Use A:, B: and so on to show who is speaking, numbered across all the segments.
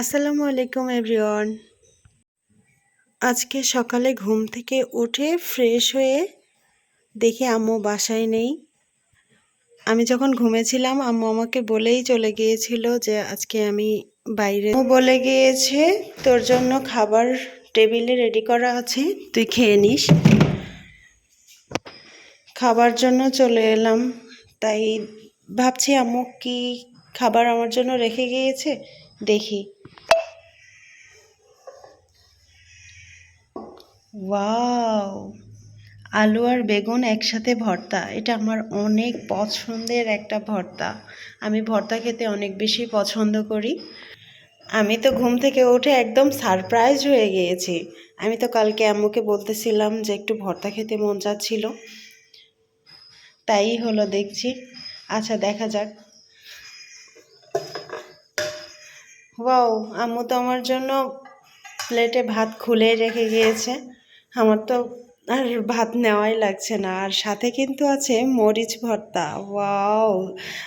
A: আসসালামু আলাইকুম এভরিওয়ান। আজকে সকালে ঘুম থেকে উঠে ফ্রেশ হয়ে দেখি আম্মু বাসায় নেই। আমি যখন ঘুমেছিলাম, আম্মু আমাকে বলেই চলে গিয়েছিল যে, আজকে আমি বাইরে বলে গিয়েছে, তোর জন্য খাবার টেবিলে রেডি করা আছে, তুই খেয়ে নিস। খাবার জন্য চলে এলাম। তাই ভাবছি, আম্মু কি খাবার আমার জন্য রেখে গিয়েছে? দেখি। ওয়াও, আলু আর বেগুন একসাথে ভর্তা। এটা আমার অনেক পছন্দের একটা ভর্তা। আমি ভর্তা খেতে অনেক বেশি পছন্দ করি। আমি তো ঘুম থেকে উঠে একদম সারপ্রাইজ হয়ে গিয়েছি। আমি তো কালকে আম্মুকে বলতেছিলাম যে একটু ভর্তা খেতে মন চাচ্ছিল। তাই হলো দেখছি। আচ্ছা দেখা যাক। ওয়াও আম্মু তো আমার জন্য প্লেটে ভাত খুলে রেখে গিয়েছে। আমার তো আর ভাত নেওয়াই লাগছে না। আর সাথে কিন্তু আছে মরিচ ভর্তা। ওয়াও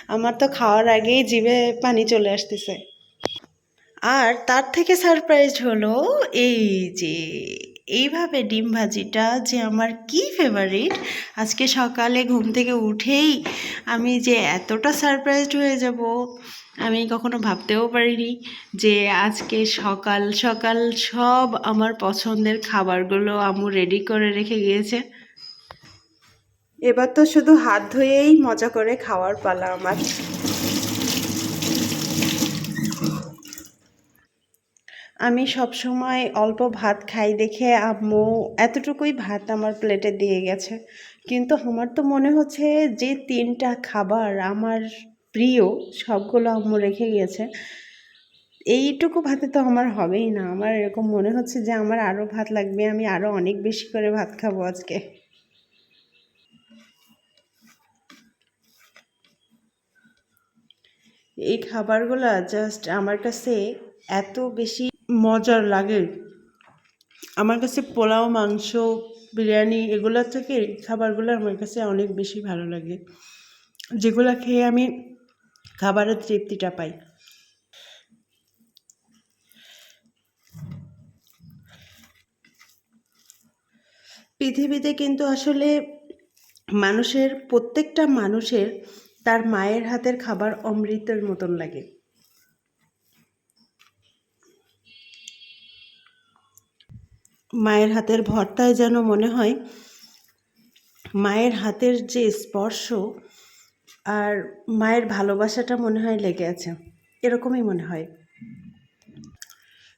A: আমার তো খাওয়ার আগেই জিভে পানি চলে আসতেছে। আর তার থেকে সারপ্রাইজ হলো এই যে, এইভাবে ডিম ভাজিটা যে আমার কি ফেভারিট আজকে সকালে ঘুম থেকে উঠেই আমি যে এতটা সারপ্রাইজড হয়ে যাব। আমি কখনো ভাবতেও পারিনি যে আজকে সকাল সকাল সব আমার পছন্দের খাবারগুলো আম্মু রেডি করে রেখে গিয়েছে। এবার তো শুধু হাত ধুয়েই মজা করে খাওয়ার পালা আমার। আমি সব সময় অল্প ভাত খাই দেখে আম্মু এতটুকুই ভাত আমার প্লেটে দিয়ে গেছে। কিন্তু আমার তো মনে হচ্ছে যে তিনটা খাবার আমার প্রিয়, সবগুলো আম্মু রেখে গিয়েছে। এইটুকু ভাতে তো আমার হবেই না। আমার এরকম মনে হচ্ছে যে আমার আরও ভাত লাগবে, আমি আরও অনেক বেশি করে ভাত খাব আজকে। এই খাবারগুলো জাস্ট আমার কাছে এত বেশি মজার লাগে। আমার কাছে পোলাও, মাংস, বিরিয়ানি এগুলোর থেকে এই খাবারগুলো আমার কাছে অনেক বেশি ভালো লাগে। যেগুলো খেয়ে আমি খাবারের তৃপ্তিটা পাই। পৃথিবীতে কিন্তু আসলে মানুষের, প্রত্যেকটা মানুষের তার মায়ের হাতের খাবার অমৃতের মতন লাগে। মায়ের হাতের ভর্তায় যেন মনে হয়, মায়ের হাতের যে স্পর্শ আর মায়ের ভালোবাসাটা মনে হয় লেগে আছে। এরকমই মনে হয়।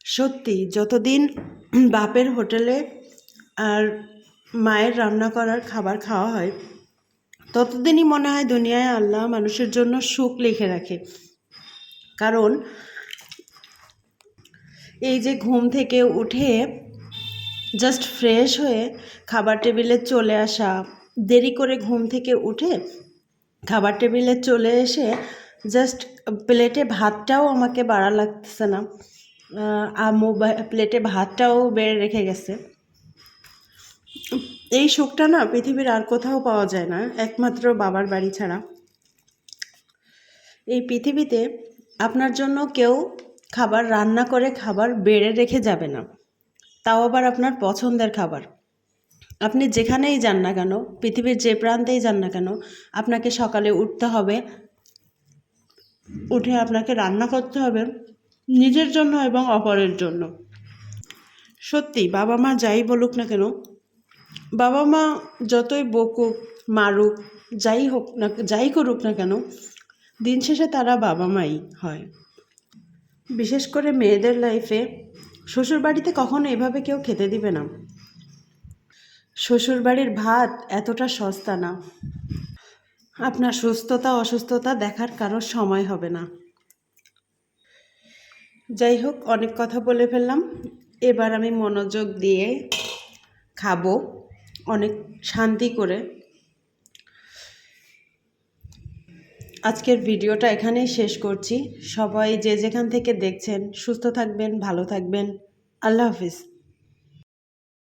A: সত্যি, যতদিন বাপের হোটেলে আর মায়ের রান্না করার খাবার খাওয়া হয়, ততদিনই মনে হয় দুনিয়ায় আল্লাহ মানুষের জন্য সুখ লিখে রাখে। কারণ এই যে ঘুম থেকে উঠে জাস্ট ফ্রেশ হয়ে খাবার টেবিলে চলে আসা, দেরি করে ঘুম থেকে উঠে খাবার টেবিলে চলে এসে জাস্ট প্লেটে ভাতটাও আমাকে বাড়া লাগতেছে না। আর মোবাইল প্লেটে ভাতটাও বেড়ে রেখে গেছে। এই সুখটা না পৃথিবীর আর কোথাও পাওয়া যায় না, একমাত্র বাবার বাড়ি ছাড়া। এই পৃথিবীতে আপনার জন্য কেউ খাবার রান্না করে খাবার বেড়ে রেখে যাবে না। তাও আবার আপনার পছন্দের খাবার। আপনি যেখানেই যান না কেন, পৃথিবীর যে প্রান্তেই যান না কেন, আপনাকে সকালে উঠতে হবে। উঠে আপনাকে রান্না করতে হবে নিজের জন্য এবং অপরের জন্য। সত্যি, বাবা মা যাই বলুক না কেন, বাবা মা যতই বকুক, মারুক, যাই হোক না, যাই করুক না কেন, দিন শেষে তারা বাবা মাই হয়। বিশেষ করে মেয়েদের লাইফে শ্বশুর বাড়িতে কখনো এভাবে কেউ খেতে দিবে না। শ্বশুর বাড়ির ভাত এতটা সস্তা না। আপনার সুস্থতা, অসুস্থতা দেখার কারোর সময় হবে না। যাই হোক, অনেক কথা বলে ফেললাম। এবার আমি মনোযোগ দিয়ে খাব, অনেক শান্তি করে। আজকের ভিডিওটা এখানেই শেষ করছি। সবাই যে যেখান থেকে দেখছেন, সুস্থ থাকবেন, ভালো থাকবেন। আল্লাহ হাফিজ।